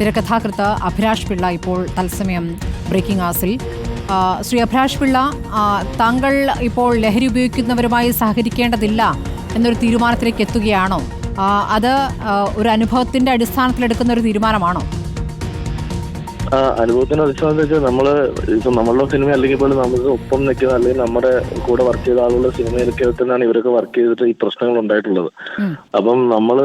തിരക്കഥാകൃത്ത് അഭിലാഷ് പിള്ള ഇപ്പോൾ തത്സമയം ബ്രേക്കിംഗ് ആസിൽ. ശ്രീ അഭിലാഷ് പിള്ള താങ്കൾ ഇപ്പോൾ ലഹരി ഉപയോഗിക്കുന്നവരുമായി സഹകരിക്കേണ്ടതില്ല എന്നൊരു തീരുമാനത്തിലേക്ക് എത്തുകയാണോ? അത് ഒരു അനുഭവത്തിന്റെ അടിസ്ഥാനത്തിൽ എടുക്കുന്ന ഒരു തീരുമാനമാണോ? ആ, അനുഭവത്തിന്റെ എന്ന് വെച്ചാൽ നമ്മൾ ഇപ്പൊ നമ്മളുടെ സിനിമ അല്ലെങ്കിൽ പോലും നമുക്ക് ഒപ്പം നിൽക്കുന്ന അല്ലെങ്കിൽ നമ്മുടെ കൂടെ വർക്ക് ചെയ്ത ആളുകളുടെ സിനിമയിലൊക്കെ തന്നെയാണ് ഇവരൊക്കെ വർക്ക് ചെയ്തിട്ട് ഈ പ്രശ്നങ്ങൾ ഉണ്ടായിട്ടുള്ളത്. അപ്പം നമ്മൾ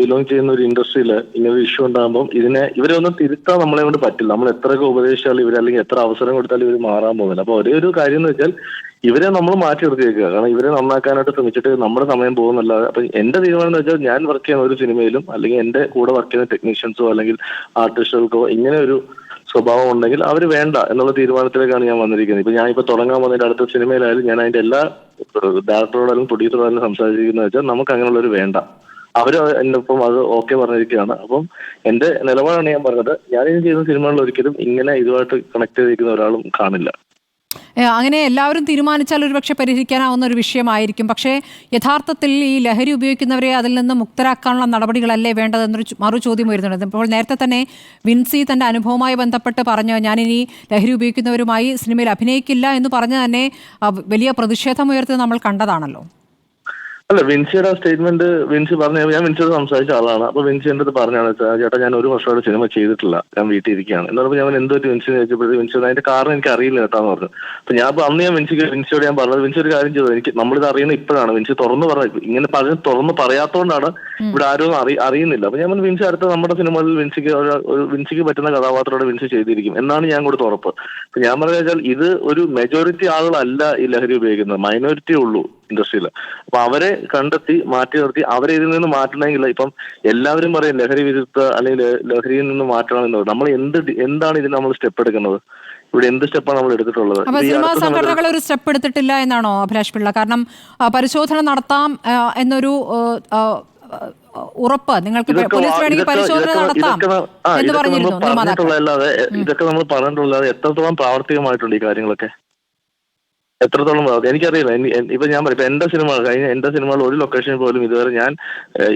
ബിലോങ് ചെയ്യുന്ന ഒരു ഇൻഡസ്ട്രിയിൽ ഇങ്ങനെ ഇഷ്യൂ ഉണ്ടാകുമ്പോൾ ഇതിനെ ഇവരെ ഒന്നും തിരുത്താൻ നമ്മളെ കൊണ്ട് പറ്റില്ല. നമ്മൾ എത്രയൊക്കെ ഉപദേശിച്ചാലും ഇവർ അല്ലെങ്കിൽ എത്ര അവസരം കൊടുത്താലും ഇവർ മാറാൻ പോകുന്നില്ല. അപ്പൊ ഒരേ ഒരു കാര്യം എന്ന് വെച്ചാൽ ഇവരെ നമ്മൾ മാറ്റി നിർത്തിയേക്കുക. കാരണം ഇവരെ നന്നാക്കാനായിട്ട് ശ്രമിച്ചിട്ട് നമ്മുടെ സമയം പോകുന്നല്ലാതെ അപ്പൊ എന്റെ തീരുമാനം എന്ന് വെച്ചാൽ ഞാൻ വർക്ക് ചെയ്യുന്ന ഒരു സിനിമയിലും അല്ലെങ്കിൽ എന്റെ കൂടെ വർക്ക് ചെയ്യുന്ന ടെക്നീഷ്യൻസോ അല്ലെങ്കിൽ ആർട്ടിസ്റ്റുകൾക്കോ ഇങ്ങനെ ഒരു സ്വഭാവം ഉണ്ടെങ്കിൽ അവർ വേണ്ട എന്നുള്ള തീരുമാനത്തിലേക്കാണ് ഞാൻ വന്നിരിക്കുന്നത്. ഇപ്പൊ ഞാൻ ഇപ്പൊ തുടങ്ങാൻ വന്നതിന്റെ അടുത്ത സിനിമയിലായാലും ഞാൻ അതിന്റെ എല്ലാ ഡയറക്ടറോടായാലും പ്രൊഡ്യൂസറോടായാലും സംസാരിച്ചിരിക്കുന്നത് വെച്ചാൽ നമുക്ക് അങ്ങനെയുള്ളവർ വേണ്ട. അവർ എന്റെ ഒപ്പം അത് ഓക്കെ പറഞ്ഞിരിക്കുകയാണ്. അപ്പം എന്റെ നിലപാടാണ് ഞാൻ പറഞ്ഞത്. ഞാൻ ഇനി ചെയ്യുന്ന സിനിമകളിൽ ഒരിക്കലും ഇങ്ങനെ ഇതുമായിട്ട് കണക്ട് ചെയ്തിരിക്കുന്ന ഒരാളും കാണില്ല. അങ്ങനെ എല്ലാവരും തീരുമാനിച്ചാൽ ഒരുപക്ഷെ പരിഹരിക്കാനാവുന്ന ഒരു വിഷയമായിരിക്കും. പക്ഷേ യഥാർത്ഥത്തിൽ ഈ ലഹരി ഉപയോഗിക്കുന്നവരെ അതിൽ നിന്ന് മുക്തരാക്കാനുള്ള നടപടികളല്ലേ വേണ്ടതെന്നൊരു മറു ചോദ്യം വരുന്നുണ്ട് ഇപ്പോൾ നേരത്തെ തന്നെ വിൻസി തന്റെ അനുഭവവുമായി ബന്ധപ്പെട്ട് പറഞ്ഞു ഞാനിനി ലഹരി ഉപയോഗിക്കുന്നവരുമായി സിനിമയിൽ അഭിനയിക്കില്ല എന്ന് പറഞ്ഞ് തന്നെ വലിയ പ്രതിഷേധമുയർത്തി നമ്മൾ കണ്ടതാണല്ലോ. അല്ല വിൻസിയുടെ സ്റ്റേറ്റ്മെന്റ് വിൻസി പറഞ്ഞ ഞാൻ വിൻസിയോട് സംസാരിച്ച ആളാണ്. അപ്പൊ വിൻസി എന്റെ അടുത്ത് പറഞ്ഞാണ് ചേട്ടാ ഞാൻ ഒരു വർഷമായിട്ട് സിനിമ ചെയ്തിട്ടില്ല. ഞാൻ വീട്ടിൽ ഇരിക്കുകയാണ്. എന്ന് പറഞ്ഞപ്പോൾ ഞാൻ എന്തോ വിൻസി ചോദിച്ചപ്പോഴത്തേക്ക് വിൻസി അതിന്റെ കാരണം എനിക്ക് അറിയില്ല കേട്ടാന്ന് പറഞ്ഞു. അപ്പൊ ഞാൻ അപ്പൊ അന്ന് ഞാൻ വിൻസിക്ക് വിൻസിയോട് ഞാൻ പറഞ്ഞത് വിൻസി ഒരു കാര്യം ചെയ്തു? എനിക്ക് നമ്മളിത് അറിയുന്ന ഇപ്പോഴാണ്. വിൻസി തുറന്നു പറഞ്ഞു ഇങ്ങനെ പറഞ്ഞ് തുറന്ന് പറയാത്തോണ്ടാണ് ഇവിടെ ആരും അറി അറിയുന്നില്ല. അപ്പൊ ഞാൻ വിൻസി അടുത്ത നമ്മുടെ സിനിമകളിൽ വിൻസിക്ക് ഒരു- വിൻസിക്ക് പറ്റുന്ന കഥാപാത്രത്തോടെ വിൻസി ചെയ്തിരിക്കും. എന്നാണ് ഞാൻ കൊടുത്ത ഉറപ്പ്. അപ്പൊ ഞാൻ പറഞ്ഞു വെച്ചാൽ ഇത് ഒരു മെജോറിറ്റി ആളുകളല്ല ഈ ലഹരി ഉപയോഗിക്കുന്നത്. മൈനോറിറ്റി ഉള്ളൂ. ഇൻഡസ്ട്രിയിൽ അപ്പൊ അവരെ കണ്ടെത്തി മാറ്റി നിർത്തി അവരെ ഇതിൽ നിന്ന് മാറ്റണമെങ്കിൽ ഇപ്പം എല്ലാവരും പറയും ലഹരി വിരുദ്ധ അല്ലെങ്കിൽ ലഹരിയിൽ നിന്ന് മാറ്റണം എന്നത് നമ്മൾ എന്ത് എന്താണ് ഇതിന് നമ്മൾ സ്റ്റെപ്പ് എടുക്കുന്നത്? ഇവിടെ എന്ത് സ്റ്റെപ്പാണ് നമ്മൾ എടുത്തിട്ടുള്ളത്? സിനിമാ സംഘടനകൾ ഒരു സ്റ്റെപ്പ് എടുത്തിട്ടില്ല എന്നാണോ അഭിലാഷ് പിള്ള? കാരണം പരിശോധന നടത്താം എന്നൊരു ഉറപ്പ് നിങ്ങൾക്ക് ഇതൊക്കെ പോലീസ് വേണമെങ്കിൽ പരിശോധന നടത്താം എന്ന് നമ്മൾ പറഞ്ഞിരുന്നു ഇതൊക്കെ നമ്മൾ പറഞ്ഞിട്ടുള്ളതാതെ എത്രത്തോളം പ്രാവർത്തികമായിട്ടുണ്ട് ഈ കാര്യങ്ങളൊക്കെ? എത്രത്തോളം എനിക്കറിയില്ല. ഇപ്പൊ ഞാൻ പറയും എന്റെ സിനിമ കഴിഞ്ഞ എന്റെ സിനിമകൾ ഒരു ലൊക്കേഷനിൽ പോലും ഇതുവരെ ഞാൻ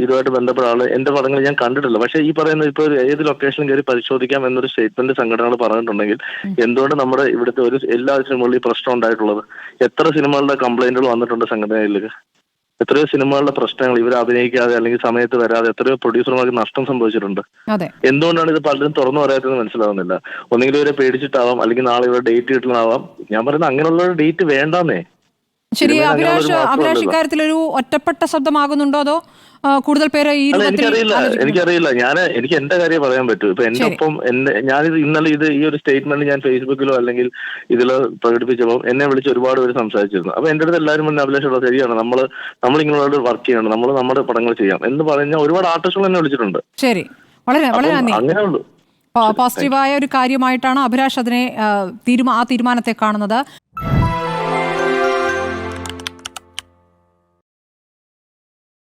ഇതുമായിട്ട് ബന്ധപ്പെട്ട ആൾ എന്റെ പടങ്ങൾ ഞാൻ കണ്ടിട്ടില്ല. പക്ഷേ ഈ പറയുന്ന ഇപ്പൊ ഏത് ലൊക്കേഷനിൽ കയറി പരിശോധിക്കാം എന്നൊരു സ്റ്റേറ്റ്മെന്റ് സംഘടനകൾ പറഞ്ഞിട്ടുണ്ടെങ്കിൽ എന്തുകൊണ്ട് നമ്മുടെ ഇവിടുത്തെ ഒരു എല്ലാ സിനിമകളിലും ഈ പ്രശ്നം ഉണ്ടായിട്ടുള്ളത്? എത്ര സിനിമകളുടെ കംപ്ലൈന്റുകൾ വന്നിട്ടുണ്ട് സംഘടനയിലേക്ക്? എത്രയോ സിനിമകളുടെ പ്രശ്നങ്ങൾ ഇവർ അഭിനയിക്കാതെ അല്ലെങ്കിൽ സമയത്ത് വരാതെ എത്രയോ പ്രൊഡ്യൂസർമാർക്ക് നഷ്ടം സംഭവിച്ചിട്ടുണ്ട്. എന്തുകൊണ്ടാണ് ഇത് പലരും തുറന്നു പറയാത്തതെന്ന് മനസ്സിലാവുന്നില്ല. ഒന്നെങ്കിലും ഇവരെ പേടിച്ചിട്ടാവാം അല്ലെങ്കിൽ നാളെ ഇവരെ ഡേറ്റ് കിട്ടണമാവാം ഞാൻ പറയുന്നത് അങ്ങനെയുള്ള ഡേറ്റ് വേണ്ടാന്നേ. ശരി അഭിലാഷ് അഭിലാഷ് ഒരു ഒറ്റപ്പെട്ട ശബ്ദമാകുന്നുണ്ടോ അതോ കൂടുതൽ പേര് ഈ എനിക്കറിയില്ല. എനിക്കറിയില്ല. ഞാൻ എനിക്ക് എന്റെ കാര്യം പറയാൻ പറ്റൂ. ഇപ്പൊ എന്റെ. ഒപ്പം എന്റെ ഞാൻ ഇന്നലെ ഇത് ഈ ഒരു സ്റ്റേറ്റ്മെന്റ് ഞാൻ ഫേസ്ബുക്കിലോ അല്ലെങ്കിൽ ഇതിലോ പ്രകടിപ്പിച്ചപ്പോൾ എന്നെ വിളിച്ച് ഒരുപാട് പേര് സംസാരിച്ചിരുന്നു. അപ്പൊ എന്റെ അടുത്ത് എല്ലാവരും പറഞ്ഞ അഭിലാഷ് ശരിയാണ്. നമ്മൾ നമ്മൾ ഇങ്ങനെയുള്ള വർക്ക് ചെയ്യണം നമ്മൾ നമ്മുടെ പടങ്ങൾ ചെയ്യാം. എന്ന് പറഞ്ഞ ഒരുപാട് ആർട്ടിസ്റ്റുകൾ എന്നെ വിളിച്ചിട്ടുണ്ട്. ശരി. വളരെ വളരെ നന്ദി. അങ്ങനെ ഉള്ളൂ. പോസിറ്റീവായ ഒരു കാര്യമായിട്ടാണ് അഭിലാഷ് അതിനെ തീരുമാ ആ തീരുമാനത്തെ കാണുന്നത്.